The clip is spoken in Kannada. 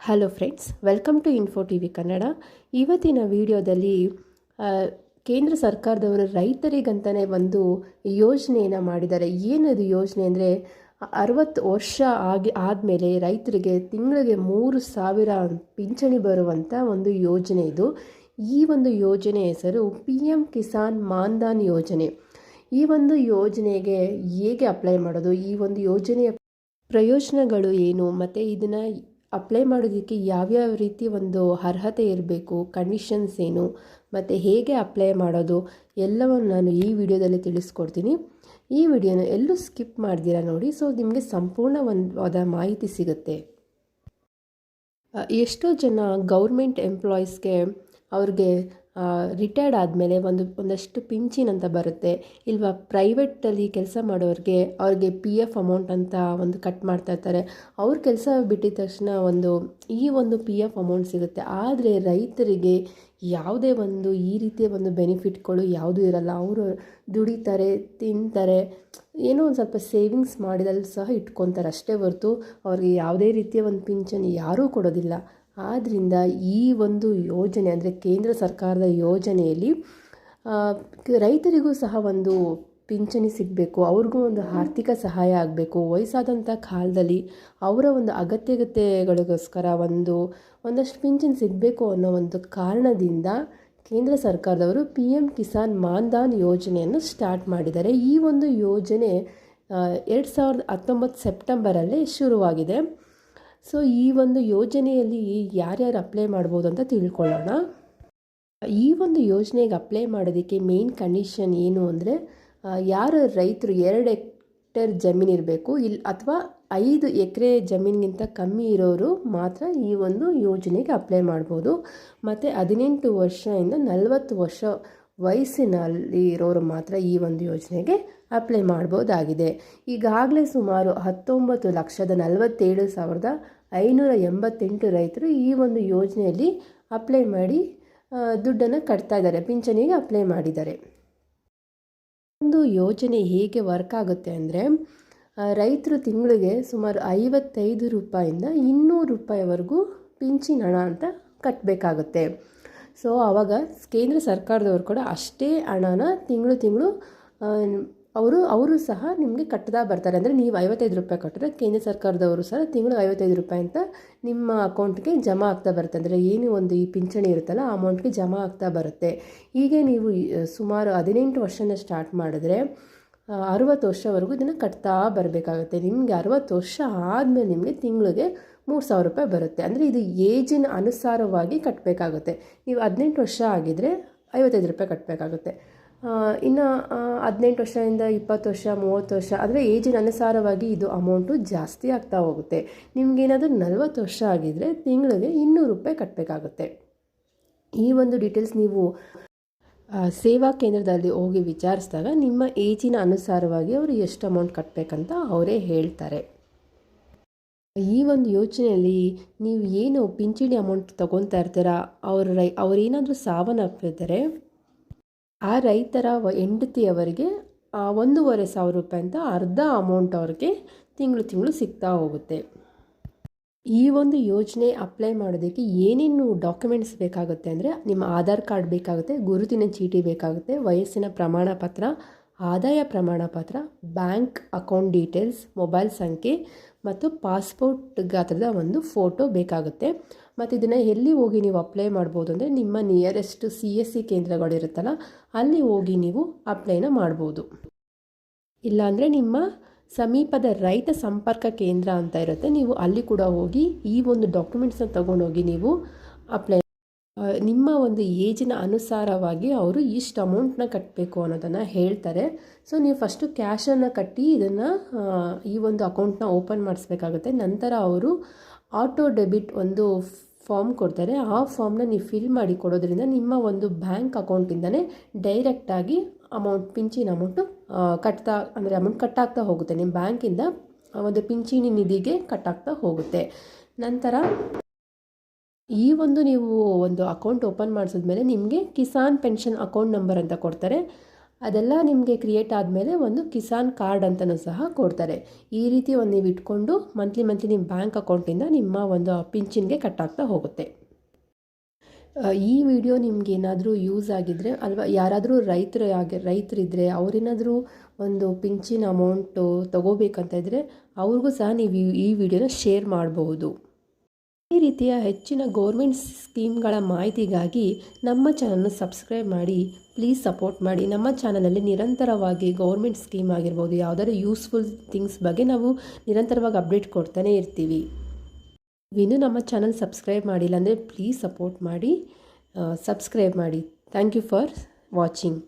Hello friends welcome to info T V Kannada ಇವತ್ತಿನ ವಿಡಿಯೋದಲ್ಲಿ ಕೇಂದ್ರ ಸರ್ಕಾರದವರು ರೈತರಿಗಂತಲೇ ಒಂದು ಯೋಜನೆಯನ್ನು ಮಾಡಿದ್ದಾರೆ. ಏನದು ಯೋಜನೆ ಅಂದರೆ, ಅರವತ್ತು ವರ್ಷ ಆಗಿ, ಆದಮೇಲೆ ರೈತರಿಗೆ ತಿಂಗಳಿಗೆ ಮೂರು ಸಾವಿರ ಪಿಂಚಣಿ ಬರುವಂಥ ಒಂದು ಯೋಜನೆ ಇದು. ಈ ಒಂದು ಯೋಜನೆ ಹೆಸರು ಪಿ ಎಂ ಕಿಸಾನ್ ಮಾನ್ದಾನ್ ಯೋಜನೆ. ಈ ಒಂದು ಯೋಜನೆಗೆ ಹೇಗೆ ಅಪ್ಲೈ ಮಾಡೋದು? ಈ ಒಂದು ಯೋಜನೆಯ ಪ್ರಯೋಜನಗಳು ಏನು? ಮತ್ತು ಇದನ್ನು ಅಪ್ಲೈ ಮಾಡೋದಕ್ಕೆ ಯಾವ್ಯಾವ ರೀತಿ ಒಂದು ಅರ್ಹತೆ ಇರಬೇಕು ಕಂಡೀಷನ್ಸ್ ಏನು, ಮತ್ತು ಹೇಗೆ ಅಪ್ಲೈ ಮಾಡೋದು, ಎಲ್ಲವನ್ನು ನಾನು ಈ ವಿಡಿಯೋದಲ್ಲಿ ತಿಳಿಸ್ಕೊಡ್ತೀನಿ. ಈ ವಿಡಿಯೋನ ಎಲ್ಲೂ ಸ್ಕಿಪ್ ಮಾಡ್ದಿರ ನೋಡಿ ಸೊ ನಿಮಗೆ ಸಂಪೂರ್ಣ ಒಂದು ಮಾಹಿತಿ ಸಿಗುತ್ತೆ. ಎಷ್ಟೋ ಜನ ಗೌರ್ಮೆಂಟ್ ಎಂಪ್ಲಾಯೀಸ್ಗೆ ಅವ್ರಿಗೆ ರಿಟೈರ್ಡ್ ಆದಮೇಲೆ ಒಂದು, ಒಂದಷ್ಟು ಪಿಂಚಿನ್ ಅಂತ ಬರುತ್ತೆ. ಇಲ್ವಾ ಪ್ರೈವೇಟಲ್ಲಿ ಕೆಲಸ ಮಾಡೋರಿಗೆ ಅವ್ರಿಗೆ ಪಿ ಎಫ್ ಅಮೌಂಟ್ ಅಂತ ಒಂದು ಕಟ್ ಮಾಡ್ತಾ ಇರ್ತಾರೆ. ಅವ್ರ ಕೆಲಸ ಬಿಟ್ಟಿದ ತಕ್ಷಣ ಒಂದು, ಈ ಒಂದು ಪಿ ಎಫ್ ಅಮೌಂಟ್ ಸಿಗುತ್ತೆ. ಆದರೆ ರೈತರಿಗೆ ಯಾವುದೇ ಒಂದು, ಈ ರೀತಿಯ ಒಂದು ಬೆನಿಫಿಟ್ಗಳು ಯಾವುದೂ ಇರಲ್ಲ. ಅವರು ದುಡಿತಾರೆ, ತಿಂತಾರೆ, ಏನೋ ಒಂದು ಸ್ವಲ್ಪ ಸೇವಿಂಗ್ಸ್ ಮಾಡಿದಲ್ಲಿ ಸಹ ಇಟ್ಕೊತಾರೆ. ಅಷ್ಟೇ ಹೊರತು ಅವ್ರಿಗೆ ಯಾವುದೇ ರೀತಿಯ ಒಂದು ಪಿಂಚಣಿ ಯಾರೂ ಕೊಡೋದಿಲ್ಲ. ಆದ್ದರಿಂದ ಈ ಒಂದು ಯೋಜನೆ ಅಂದರೆ ಕೇಂದ್ರ ಸರ್ಕಾರದ ಯೋಜನೆಯಲ್ಲಿ ರೈತರಿಗೂ ಸಹ ಒಂದು ಪಿಂಚಣಿ ಸಿಗಬೇಕು, ಅವ್ರಿಗೂ ಒಂದು ಆರ್ಥಿಕ ಸಹಾಯ ಆಗಬೇಕು. ವಯಸ್ಸಾದಂಥ ಕಾಲದಲ್ಲಿ ಅವರ ಒಂದು ಅಗತ್ಯತೆಗಳಿಗೋಸ್ಕರ ಒಂದು, ಒಂದಷ್ಟು ಪಿಂಚಣಿ ಸಿಗಬೇಕು ಅನ್ನೋ ಒಂದು ಕಾರಣದಿಂದ ಕೇಂದ್ರ ಸರ್ಕಾರದವರು ಪಿ ಎಂ ಕಿಸಾನ್ ಮಾನ್ಧನ್ ಯೋಜನೆಯನ್ನು ಸ್ಟಾರ್ಟ್ ಮಾಡಿದ್ದಾರೆ. ಈ ಒಂದು ಯೋಜನೆ ಎರಡು ಸಾವಿರದ ಹತ್ತೊಂಬತ್ತು ಸೆಪ್ಟೆಂಬರಲ್ಲೇ ಶುರುವಾಗಿದೆ. ಸೊ ಈ ಒಂದು ಯೋಜನೆಯಲ್ಲಿ ಯಾರ್ಯಾರು ಅಪ್ಲೈ ಮಾಡ್ಬೋದು ಅಂತ ತಿಳ್ಕೊಳ್ಳೋಣ. ಈ ಒಂದು ಯೋಜನೆಗೆ ಅಪ್ಲೈ ಮಾಡೋದಕ್ಕೆ ಮೇನ್ ಕಂಡೀಷನ್ ಏನು ಅಂದರೆ ಯಾರು ರೈತರು ಎರಡು ಎಕ್ಟರ್ ಜಮೀನು ಇರಬೇಕು ಇಲ್ಲಿ ಅಥವಾ ಐದು ಎಕರೆ ಜಮೀನಿಗಿಂತ ಕಮ್ಮಿ ಇರೋರು ಮಾತ್ರ ಈ ಒಂದು ಯೋಜನೆಗೆ ಅಪ್ಲೈ ಮಾಡ್ಬೋದು. ಮತ್ತು ಹದಿನೆಂಟು ವರ್ಷದಿಂದ ನಲವತ್ತು ವರ್ಷ ವಯಸ್ಸಿನಲ್ಲಿ ಇರೋರು ಮಾತ್ರ ಈ ಒಂದು ಯೋಜನೆಗೆ ಅಪ್ಲೈ ಮಾಡ್ಬೋದಾಗಿದೆ. ಈಗಾಗಲೇ ಸುಮಾರು ಹತ್ತೊಂಬತ್ತು ಲಕ್ಷದ ನಲವತ್ತೇಳು ಸಾವಿರದ ಐನೂರ ಎಂಬತ್ತೆಂಟು ರೈತರು ಈ ಒಂದು ಯೋಜನೆಯಲ್ಲಿ ಅಪ್ಲೈ ಮಾಡಿ ದುಡ್ಡನ್ನು ಕಟ್ತಾ ಇದ್ದಾರೆ, ಪಿಂಚಣಿಗೆ ಅಪ್ಲೈ ಮಾಡಿದ್ದಾರೆ. ಒಂದು ಯೋಜನೆ ಹೇಗೆ ವರ್ಕ್ ಆಗುತ್ತೆ ಅಂದರೆ ರೈತರು ತಿಂಗಳಿಗೆ ಸುಮಾರು ಐವತ್ತೈದು ರೂಪಾಯಿಂದ ಇನ್ನೂರು ರೂಪಾಯಿವರೆಗೂ ಪಿಂಚಿನ ಹಣ ಅಂತ ಕಟ್ಟಬೇಕಾಗುತ್ತೆ ಸೊ ಆವಾಗ ಕೇಂದ್ರ ಸರ್ಕಾರದವರು ಕೂಡ ಅಷ್ಟೇ ಹಣನ ತಿಂಗಳು ತಿಂಗಳು ಅವರು ಅವರು ಸಹ ನಿಮಗೆ ಕಟ್ಟದಾ ಬರ್ತಾರೆ. ಅಂದರೆ ನೀವು ಐವತ್ತೈದು ರೂಪಾಯಿ ಕಟ್ಟಿದ್ರೆ ಕೇಂದ್ರ ಸರ್ಕಾರದವರು ಸಹ ತಿಂಗಳು ಐವತ್ತೈದು ರೂಪಾಯಿ ಅಂತ ನಿಮ್ಮ ಅಕೌಂಟ್ಗೆ ಜಮಾ ಆಗ್ತಾ ಬರುತ್ತೆ. ಅಂದರೆ ಏನು ಒಂದು ಈ ಪಿಂಚಣಿ ಇರುತ್ತಲ್ಲ, ಆ ಅಮೌಂಟ್ಗೆ ಜಮಾ ಆಗ್ತಾ ಬರುತ್ತೆ. ಹೀಗೆ ನೀವು ಸುಮಾರು ಹದಿನೆಂಟು ವರ್ಷನ ಸ್ಟಾರ್ಟ್ ಮಾಡಿದ್ರೆ ಅರುವತ್ತು ವರ್ಷವರೆಗೂ ಇದನ್ನು ಕಟ್ತಾ ಬರಬೇಕಾಗುತ್ತೆ. ನಿಮಗೆ ಅರುವತ್ತು ವರ್ಷ ಆದಮೇಲೆ ನಿಮಗೆ ತಿಂಗಳಿಗೆ ಮೂರು ಸಾವಿರ ರೂಪಾಯಿ ಬರುತ್ತೆ. ಅಂದರೆ ಇದು ಏಜಿನ ಅನುಸಾರವಾಗಿ ಕಟ್ಟಬೇಕಾಗುತ್ತೆ ನೀವು ಹದಿನೆಂಟು ವರ್ಷ ಆಗಿದ್ದರೆ ಐವತ್ತೈದು ರೂಪಾಯಿ ಕಟ್ಟಬೇಕಾಗುತ್ತೆ ಇನ್ನು ಹದಿನೆಂಟು ವರ್ಷದಿಂದ ಇಪ್ಪತ್ತು ವರ್ಷ, ಮೂವತ್ತು ವರ್ಷ ಅಂದರೆ ಏಜಿನ ಅನುಸಾರವಾಗಿ ಇದು ಅಮೌಂಟು ಜಾಸ್ತಿ ಆಗ್ತಾ ಹೋಗುತ್ತೆ. ನಿಮಗೇನಾದರೂ ನಲವತ್ತು ವರ್ಷ ಆಗಿದ್ದರೆ ತಿಂಗಳಿಗೆ ಇನ್ನೂರು ರೂಪಾಯಿ ಕಟ್ಟಬೇಕಾಗುತ್ತೆ ಈ ಒಂದು ಡೀಟೇಲ್ಸ್ ನೀವು ಸೇವಾ ಕೇಂದ್ರದಲ್ಲಿ ಹೋಗಿ ವಿಚಾರಿಸಿದಾಗ ನಿಮ್ಮ ಏಜಿನ ಅನುಸಾರವಾಗಿ ಅವರು ಎಷ್ಟು ಅಮೌಂಟ್ ಕಟ್ಟಬೇಕಂತ ಅವರೇ ಹೇಳ್ತಾರೆ. ಈ ಒಂದು ಯೋಚನೆಯಲ್ಲಿ ನೀವು ಏನು ಪಿಂಚಣಿ ಅಮೌಂಟ್ ತೊಗೊತಾ ಇರ್ತೀರಾ? ಅವ್ರ ಅವರೇನಾದರೂ ಸಾವನ್ನಪ್ಪಿದರೆ ಆ ರೈತರ ಹೆಂಡತಿಯವರಿಗೆ ಒಂದೂವರೆ ಸಾವಿರ ರೂಪಾಯಿ ಅಂತ ಅರ್ಧ ಅಮೌಂಟ್ ಅವ್ರಿಗೆ ತಿಂಗಳು ತಿಂಗಳು ಸಿಗ್ತಾ ಹೋಗುತ್ತೆ. ಈ ಒಂದು ಯೋಜನೆ ಅಪ್ಲೈ ಮಾಡೋದಕ್ಕೆ ಏನೇನು ಡಾಕ್ಯುಮೆಂಟ್ಸ್ ಬೇಕಾಗುತ್ತೆ ಅಂದರೆ, ನಿಮ್ಮ ಆಧಾರ್ ಕಾರ್ಡ್ ಬೇಕಾಗುತ್ತೆ, ಗುರುತಿನ ಚೀಟಿ ಬೇಕಾಗುತ್ತೆ, ವಯಸ್ಸಿನ ಪ್ರಮಾಣ ಪತ್ರ, ಆದಾಯ ಪ್ರಮಾಣ ಪತ್ರ ಬ್ಯಾಂಕ್ ಅಕೌಂಟ್ ಡೀಟೇಲ್ಸ್ ಮೊಬೈಲ್ ಸಂಖ್ಯೆ ಮತ್ತು ಪಾಸ್ಪೋರ್ಟ್ ಗಾತ್ರದ ಒಂದು ಫೋಟೋ ಬೇಕಾಗುತ್ತೆ. ಮತ್ತು ಇದನ್ನು ಎಲ್ಲಿ ಹೋಗಿ ನೀವು ಅಪ್ಲೈ ಮಾಡ್ಬೋದು ಅಂದರೆ ನಿಮ್ಮ ನಿಯರೆಸ್ಟ್ ಸಿ ಎಸ್ ಸಿ ಕೇಂದ್ರಗಳಿರುತ್ತಲ್ಲ ಅಲ್ಲಿ ಹೋಗಿ ನೀವು ಅಪ್ಲೈನ ಮಾಡ್ಬೋದು. ಇಲ್ಲಾಂದರೆ ನಿಮ್ಮ ಸಮೀಪದ ರೈತ ಸಂಪರ್ಕ ಕೇಂದ್ರ ಅಂತ ಇರುತ್ತೆ, ನೀವು ಅಲ್ಲಿ ಕೂಡ ಹೋಗಿ ಈ ಒಂದು ಡಾಕ್ಯುಮೆಂಟ್ಸನ್ನ ತೊಗೊಂಡೋಗಿ ನೀವು ಅಪ್ಲೈ ನಿಮ್ಮ ಒಂದು ಏಜಿನ ಅನುಸಾರವಾಗಿ ಅವರು ಇಷ್ಟು ಅಮೌಂಟ್ನ ಕಟ್ಟಬೇಕು ಅನ್ನೋದನ್ನು ಹೇಳ್ತಾರೆ. ಸೊ, ನೀವು ಫಸ್ಟು ಕ್ಯಾಶನ್ನು ಕಟ್ಟಿ ಇದನ್ನು ಈ ಒಂದು ಅಕೌಂಟ್ನ ಓಪನ್ ಮಾಡಿಸ್ಬೇಕಾಗುತ್ತೆ. ನಂತರ ಅವರು ಆಟೋ ಡೆಬಿಟ್ ಒಂದು ಫಾರ್ಮ್ ಕೊಡ್ತಾರೆ. ಆ ಫಾರ್ಮ್ನ ನೀವು ಫಿಲ್ ಮಾಡಿ ಕೊಡೋದ್ರಿಂದ ನಿಮ್ಮ ಒಂದು ಬ್ಯಾಂಕ್ ಅಕೌಂಟಿಂದನೇ ಡೈರೆಕ್ಟಾಗಿ ಅಮೌಂಟ್ ಪಿಂಚಿನ ಅಮೌಂಟು ಕಟ್ತಾ, ಅಂದರೆ ಅಮೌಂಟ್ ಕಟ್ಟಾಗ್ತಾ ಹೋಗುತ್ತೆ. ನಿಮ್ಮ ಬ್ಯಾಂಕಿಂದ ಒಂದು ಪಿಂಚಣಿ ನಿಧಿಗೆ ಕಟ್ಟಾಗ್ತಾ ಹೋಗುತ್ತೆ. ನಂತರ ಈ ಒಂದು ನೀವು ಒಂದು ಅಕೌಂಟ್ ಓಪನ್ ಮಾಡಿಸಿದ್ಮೇಲೆ ನಿಮಗೆ ಕಿಸಾನ್ ಪೆನ್ಷನ್ ಅಕೌಂಟ್ ನಂಬರ್ ಅಂತ ಕೊಡ್ತಾರೆ. ಅದೆಲ್ಲ ನಿಮಗೆ ಕ್ರಿಯೇಟ್ ಆದಮೇಲೆ ಒಂದು ಕಿಸಾನ್ ಕಾರ್ಡ್ ಅಂತಲೂ ಸಹ ಕೊಡ್ತಾರೆ. ಈ ರೀತಿ ಒಂದು ನೀವು ಇಟ್ಕೊಂಡು ಮಂತ್ಲಿ ಮಂತ್ಲಿ ನಿಮ್ಮ ಬ್ಯಾಂಕ್ ಅಕೌಂಟಿಂದ ನಿಮ್ಮ ಒಂದು ಪಿಂಚಿನ್ಗೆ ಕಟ್ ಆಗ್ತಾ ಹೋಗುತ್ತೆ ಈ ವಿಡಿಯೋ ನಿಮ್ಗೆ ಏನಾದರೂ ಯೂಸ್ ಆಗಿದ್ದರೆ ಅಲ್ವಾ, ಯಾರಾದರೂ ರೈತರು ಆಗಿ ರೈತರಿದ್ದರೆ ಅವರೇನಾದರೂ ಒಂದು ಪಿಂಚಿನ ಅಮೌಂಟು ತಗೋಬೇಕಂತ ಇದ್ದರೆ ಅವ್ರಿಗೂ ಸಹ ನೀವು ಈ ವಿಡಿಯೋನ ಶೇರ್ ಮಾಡಬಹುದು. ಈ ರೀತಿಯ ಹೆಚ್ಚಿನ ಗೌರ್ಮೆಂಟ್ ಸ್ಕೀಮ್ಗಳ ಮಾಹಿತಿಗಾಗಿ ನಮ್ಮ ಚಾನಲ್ನ ಸಬ್ಸ್ಕ್ರೈಬ್ ಮಾಡಿ ಪ್ಲೀಸ್ ಸಪೋರ್ಟ್ ಮಾಡಿ. ನಮ್ಮ ಚಾನಲಲ್ಲಿ ನಿರಂತರವಾಗಿ ಗೌರ್ಮೆಂಟ್ ಸ್ಕೀಮ್ ಆಗಿರ್ಬೋದು, ಯಾವುದಾದ್ರು ಯೂಸ್ಫುಲ್ ಥಿಂಗ್ಸ್ ಬಗ್ಗೆ ನಾವು ನಿರಂತರವಾಗಿ ಅಪ್ಡೇಟ್ ಕೊಡ್ತಾನೆ ಇರ್ತೀವಿ. ಇನ್ನೂ ನಮ್ಮ ಚಾನಲ್ ಸಬ್ಸ್ಕ್ರೈಬ್ ಮಾಡಿಲ್ಲ ಅಂದರೆ ಪ್ಲೀಸ್ ಸಪೋರ್ಟ್ ಮಾಡಿ ಸಬ್ಸ್ಕ್ರೈಬ್ ಮಾಡಿ. Thank you for watching